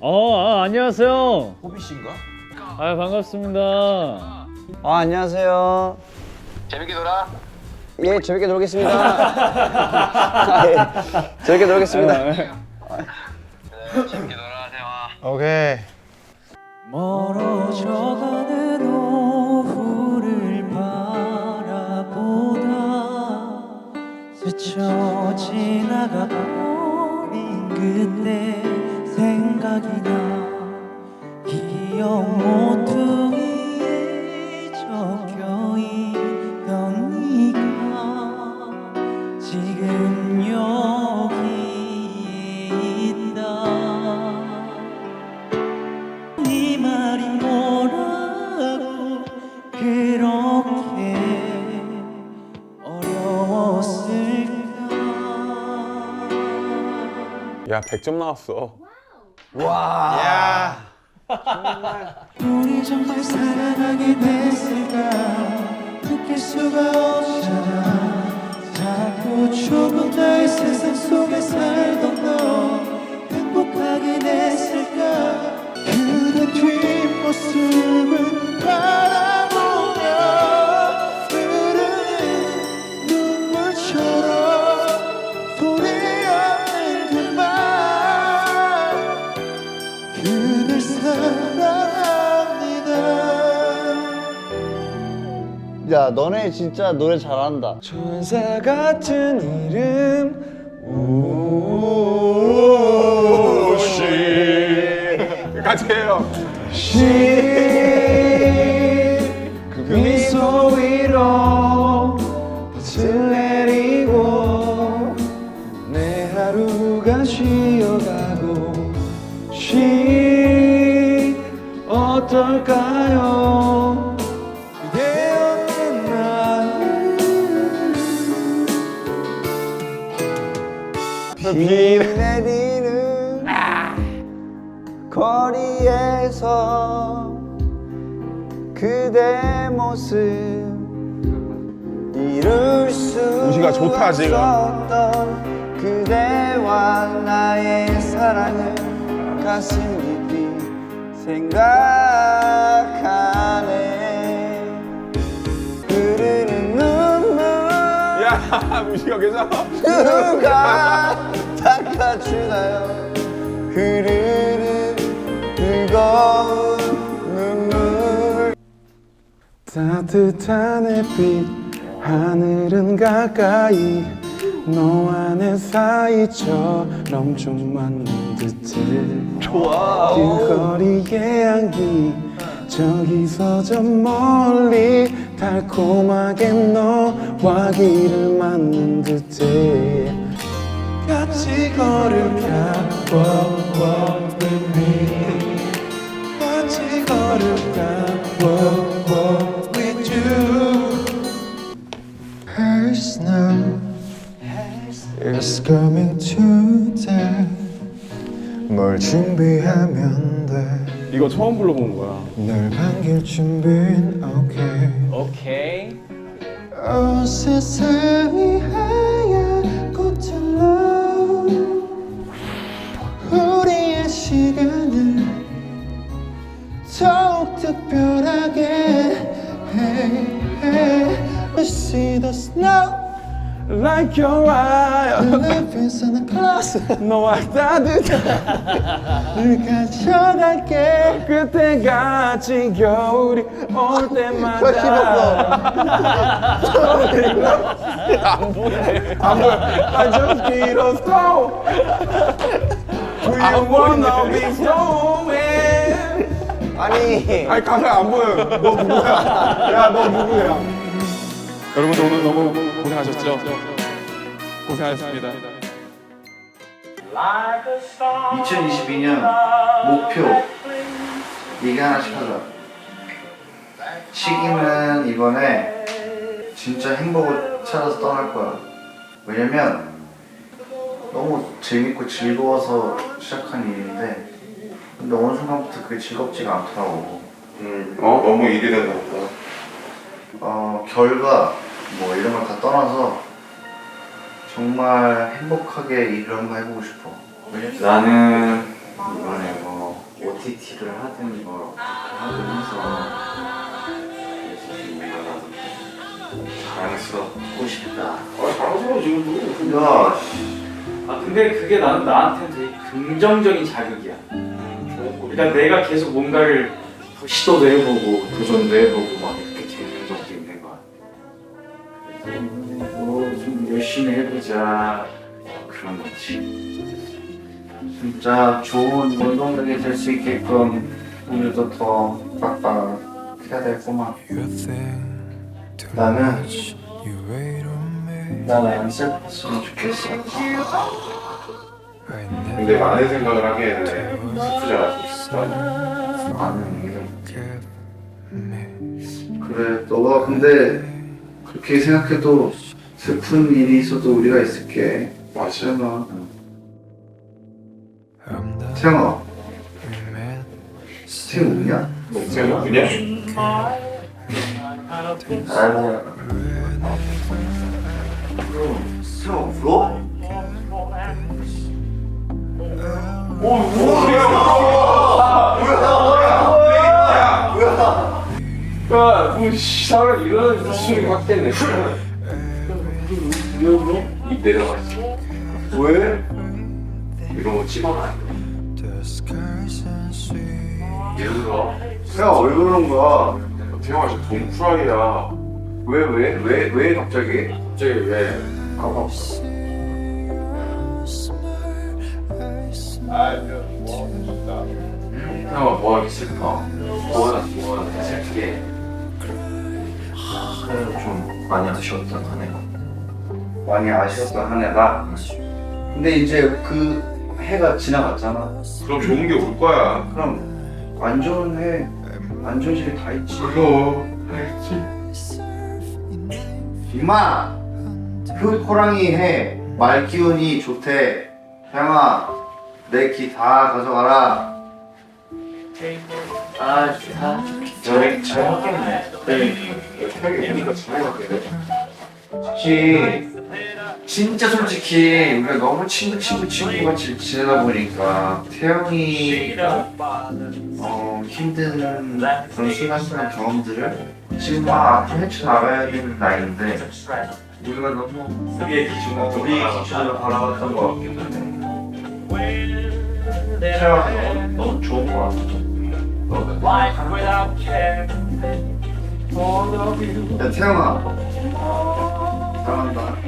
어, 아, 안녕하세요. 호비 씨인가? 아, 반갑습니다. 아 안녕하세요. 재밌게 놀아. 예 재밌게 놀겠습니다. 아, 예, 재밌게 놀겠습니다. 그래, 재밌게 놀아, 세영아. 오케이. 멀어져가는 오후를 바라보다 스쳐 지나가 버린 그때 나 기억 모퉁이에 적혀 있던 네가 지금 여기에 있다. 네 말이 뭐라고 그렇게 어려웠을까? 야 100점 나왔어. 야. 우리 정말 사랑하게 됐을까? 느낄 수가 없잖아. 자꾸 조금 더의 세상 속에 살던 너 행복하게 됐을까? 그대 뒷모습을 바라 야 너네 진짜 노래 잘한다. 천사 같은 이름. 우시 같이 해요. 시그 미소 위로 빛을 내리고 내 하루가 쉬어가고 시. 어떨까 비 내리는 거리에서 그대 모습 이룰 수 우시가 좋다, 지금. 없었던 그대와 나의 사랑을 가슴 깊이 생각하네 괜찮아? 누가 닦아주나요 흐르는 뜨거운 눈물 따뜻한 햇빛 하늘은 가까이 너와 내 사이처럼 좀 맞는 듯해 좋아 길거리의 향기 저기서 저 멀리 달콤하게 너 와 길을 맞는 듯해 같이 걸을까 walk, walk with me 같이 걸을까 walk, walk with you Her snow is coming today 뭘 준비하면 돼 이거 처음 불러본 거야 널 반길 준비는 okay 오케이. 온 세상이 like your eye Life is on the clouds 너와 가져갈게 그때까지 겨울이 올 때마다 안 보여 I just need a Do you wanna be snowman 아니 아니 가사 안 보여 너 누구야 야 너 누구야 여러분 오늘 너무 고생하셨죠 고생하셨습니다 2022년 목표 얘기 하나씩 하자. 시기는 이번에 진짜 행복을 찾아서 떠날 거야. 왜냐면 너무 재밌고 즐거워서 시작한 일인데 근데 어느 순간부터 그게 즐겁지가 않더라고. 어? 너무 일이 된다 보다 어, 결과 뭐 이런 걸 다 떠나서 정말 행복하게 일을 한번 해보고 싶어. 나는 이번에 뭐 OTT를 하든 뭐 하든 해서 그래서 좀 뭔가 나도 자랑스럽고 싶다. 야아 근데 그게 나는 나한테는 되게 긍정적인 자극이야. 그러니까 내가 계속 뭔가를 시도도 해보고 도전도 해보고 막 열심히 해보자 그런 거지. 진짜 좋은 운동력이 될 수 있게끔 우리도 더 빡빡 해야 될구만. 나는 나는 안 슬펐으면 좋겠어. 근데 많은 생각을 하기에는 슬프잖아. 나는 이런 그래 너가 근데 그렇게 생각해도 슬픈 일이 있어도 우리가 있을게 맞아. 태영아 태영아 태영 우냐? 동생은 그냥 아니야. 태영 울어? 야, 뭐 사람 이러는 수준이 확 됐네. 왜 울어? 입 내려갔어. 왜? 이런 거 찍어놔. 왜 울어? 태영 왜 그러는 거야? 태영아 진짜 동프라이야. 왜 왜? 왜? 왜 갑자기? 갑자기 왜? 가봐 형아 뭐 하기 슬퍼? 뭐하다 뭐하다 슬프게. 그래도 좀 많이 아쉬웠던 한 해가 많이 아쉬웠던 한 해가 근데 이제 그 해가 지나갔잖아 그럼 좋은 게 올 거야. 그럼 안 좋은 해, 안 좋은 일이 다 있지. 그럼 알지. 임마, 그 호랑이 해, 말 기운이 좋대. 태양아, 내 기 다 가져가라. 아 좋다. 저래 잘 먹겠네. 태영이 우니까 잘 먹게 솔직히 진짜 솔직히 우리가 너무 친구 친구 친구같이 지내다 보니까 태영이가 어 힘든 그런 순간순간 경험들을 지금 막 앞으로 헤쳐나가야 되는 나이인데 우리가 너무 우리의 기준으로 우리 기준으로 바라봤던 것 같기 때문에 태영아 너무, 좋은 것 같아. 야, 태양아. from the